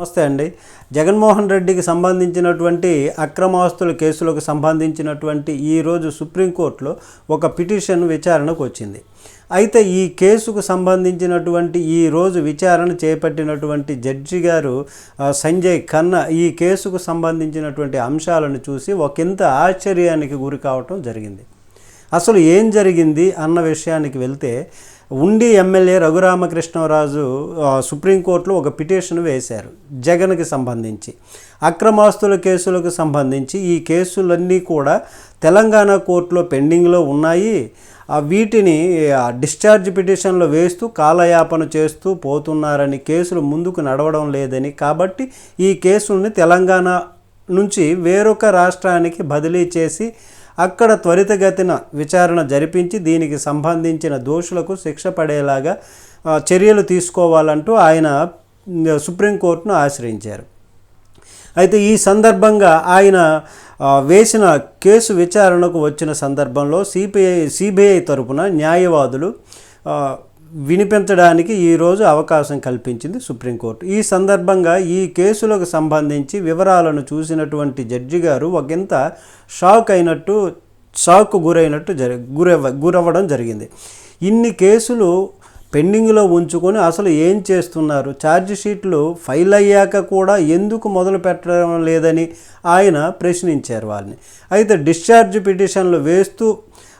నమస్తే అండి. జగన్మోహన్ రెడ్డికి సంబంధించినటువంటి అక్రమాస్తుల కేసులకు సంబంధించినటువంటి ఈరోజు సుప్రీంకోర్టులో ఒక పిటిషన్ విచారణకు వచ్చింది. అయితే ఈ కేసుకు సంబంధించినటువంటి ఈ రోజు విచారణ చేపట్టినటువంటి జడ్జి గారు సంజయ్ ఖన్నా ఈ కేసుకు సంబంధించినటువంటి అంశాలను చూసి ఒకంత ఆశ్చర్యానికి గురి కావటం జరిగింది. అసలు ఏం జరిగింది అన్న విషయానికి వెళ్తే ఉండి ఎమ్మెల్యే రఘురామకృష్ణరాజు సుప్రీంకోర్టులో ఒక పిటిషన్ వేశారు జగన్కి సంబంధించి. అక్రమాస్తుల కేసులకు సంబంధించి ఈ కేసులన్నీ కూడా తెలంగాణ కోర్టులో పెండింగ్లో ఉన్నాయి. వీటిని డిశ్చార్జ్ పిటిషన్లో వేస్తూ కాలయాపన చేస్తూ పోతున్నారని కేసులు ముందుకు నడవడం లేదని. కాబట్టి ఈ కేసుల్ని తెలంగాణ నుంచి వేరొక రాష్ట్రానికి బదిలీ చేసి అక్కడ త్వరితగతిన విచారణ జరిపించి దీనికి సంబంధించిన దోషులకు శిక్ష పడేలాగా చర్యలు తీసుకోవాలంటూ ఆయన సుప్రీంకోర్టును ఆశ్రయించారు. అయితే ఈ సందర్భంగా ఆయన వేసిన కేసు విచారణకు వచ్చిన సందర్భంలో సిపిఐ సిబిఐ తరపున న్యాయవాదులు వినిపించడానికి ఈరోజు అవకాశం కల్పించింది సుప్రీంకోర్టు. ఈ సందర్భంగా ఈ కేసులకు సంబంధించి వివరాలను చూసినటువంటి జడ్జి గారు ఒకంత షాక్ అయినట్టు షాక్ గురైనట్టు జరి గురవ గురవ్వడం జరిగింది. ఇన్ని కేసులు పెండింగ్లో ఉంచుకొని అసలు ఏం చేస్తున్నారు? ఛార్జ్ షీట్లు ఫైల్ అయ్యాక కూడా ఎందుకు మొదలు పెట్టడం లేదని ఆయన ప్రశ్నించారు వాళ్ళని. అయితే డిశ్చార్జ్ పిటిషన్లు వేస్తూ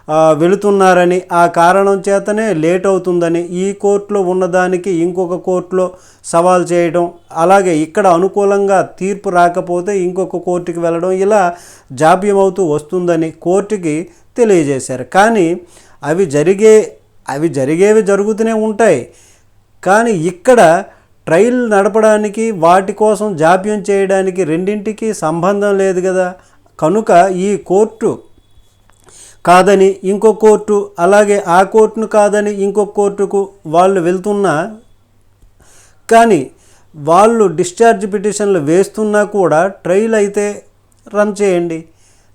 వెళుతున్నారని ఆ కారణం చేతనే లేట్ అవుతుందని ఈ కోర్టులో ఉన్నదానికి ఇంకొక కోర్టులో సవాల్ చేయడం అలాగే ఇక్కడ అనుకూలంగా తీర్పు రాకపోతే ఇంకొక కోర్టుకి వెళ్ళడం ఇలా జాప్యం అవుతూ వస్తుందని కోర్టుకి తెలియజేశారు. కానీ అవి జరిగే అవి జరిగేవి జరుగుతూనే ఉంటాయి. కానీ ఇక్కడ ట్రైల్ నడపడానికి వాటి కోసం జాప్యం చేయడానికి రెండింటికి సంబంధం లేదు కదా. కనుక ఈ కోర్టు కాదని ఇంకో కోర్టు అలాగే ఆ కోర్టును కాదని ఇంకో కోర్టుకు వాళ్ళు వెళ్తున్నా కానీ వాళ్ళు డిశ్చార్జ్ పిటిషన్లు వేస్తున్నా కూడా ట్రయల్ అయితే రన్ చేయండి.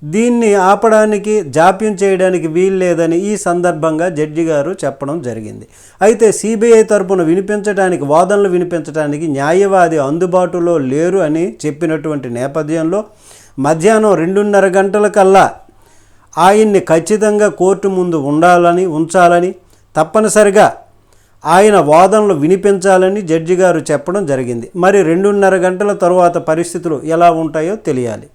దీన్ని ఆపడానికి జాప్యం చేయడానికి వీలు లేదని ఈ సందర్భంగా జడ్జి గారు చెప్పడం జరిగింది. అయితే సిబిఐ తరపున వినిపించడానికి వాదనలు వినిపించడానికి న్యాయవాది అందుబాటులో లేరు అని చెప్పినటువంటి నేపథ్యంలో మధ్యాహ్నం రెండున్నర గంటల కల్లా ఆయన్ని ఖచ్చితంగా కోర్టు ముందు ఉండాలని ఉంచాలని తప్పనిసరిగా ఆయన వాదనలు వినిపించాలని జడ్జి గారు చెప్పడం జరిగింది. మరి రెండున్నర గంటల తరువాత పరిస్థితులు ఎలా ఉంటాయో తెలియాలి.